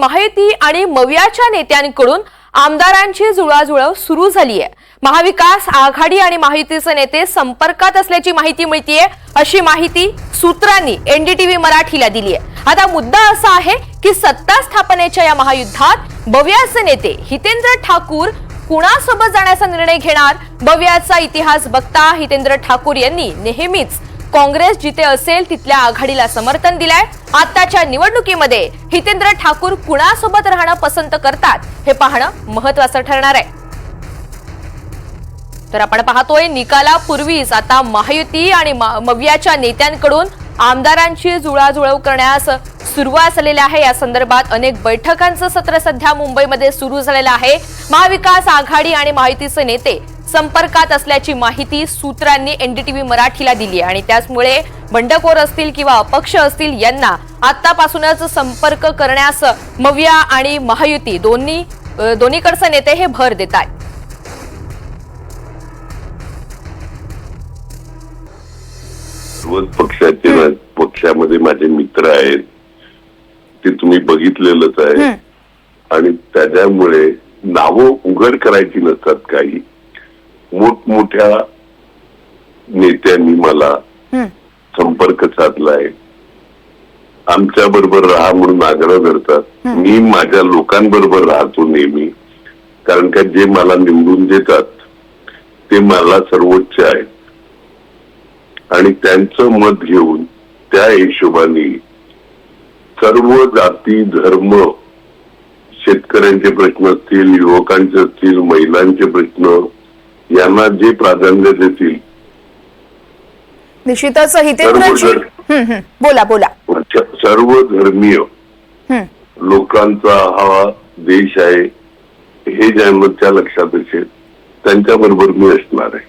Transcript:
माहिती आणि मवियाच्या नेत्यांकडून आमदारांची जुळाजुळव सुरू झाली आहे महाविकास आघाडी आणि माहितीचे नेते संपर्कात असल्याची माहिती मिळतीये अशी माहिती सूत्रांनी एनडीटीव्ही मराठीला दिली आहे आता मुद्दा असा आहे की सत्ता स्थापनेच्या या महायुद्धात भव्याचे नेते हितेंद्र ठाकूर कुणासोबत जाण्याचा निर्णय घेणार? भव्याचा इतिहास बघता हितेंद्र ठाकूर यांनी नेहमीच काँग्रेस जिथे असेल तिथल्या आघाडीला समर्थन दिलंय. आताच्या निवडणुकीमध्ये हितेंद्र ठाकूर कुणासोबत राहणं पसंत करतात हे पाहणं महत्वाचं ठरणार आहे. तर आपण पाहतोय निकालापूर्वीच आता महायुती आणि मव्याच्या मवियाच्या नेत्यांकडून आमदारांची जुळाजुळव करण्यास सुरुवात झालेली आहे. या संदर्भात अनेक बैठकांचं सत्र सध्या मुंबईमध्ये सुरू झालेलं आहे. महाविकास आघाडी आणि महायुतीचे नेते संपर्कात असल्याची माहिती सूत्रांनी एनडीटीव्ही मराठीला दिली आहे. आणि त्याचमुळे बंडखोर असतील किंवा अपक्ष असतील यांना आतापासूनच संपर्क करण्यास मविया आणि महायुती दोन्ही दोन्हीकडचे नेते हे भर देत आहेत. पक्षाचे पक्षामध्ये माझे मित्र आहेत. ते तुम्ही बघितलेलंच आहे. आणि त्याच्यामुळे नावं उघड करायची नसतात काही. मोठमोठ्या नेत्यांनी मला संपर्क साधलाय. आमच्या बरोबर राहा म्हणून आग्रह करतात. मी माझ्या लोकांबरोबर राहतो नेहमी. कारण का जे मला निवडून देतात ते मला सर्वोच्च आहे आणि त्यांचं मत घेऊन त्या हिशोबाने सर्व जाती धर्म शेतकऱ्यांचे प्रश्न असतील युवकांचे असतील महिलांचे प्रश्न यांना जे प्राधान्य देतील निश्चितच हितेंद्रजी. बोला बोला सर्व धर्मीय. लोकांचा हा देश आहे हे ज्यांच्या लक्षात असेल त्यांच्या बरोबर मी असणार आहे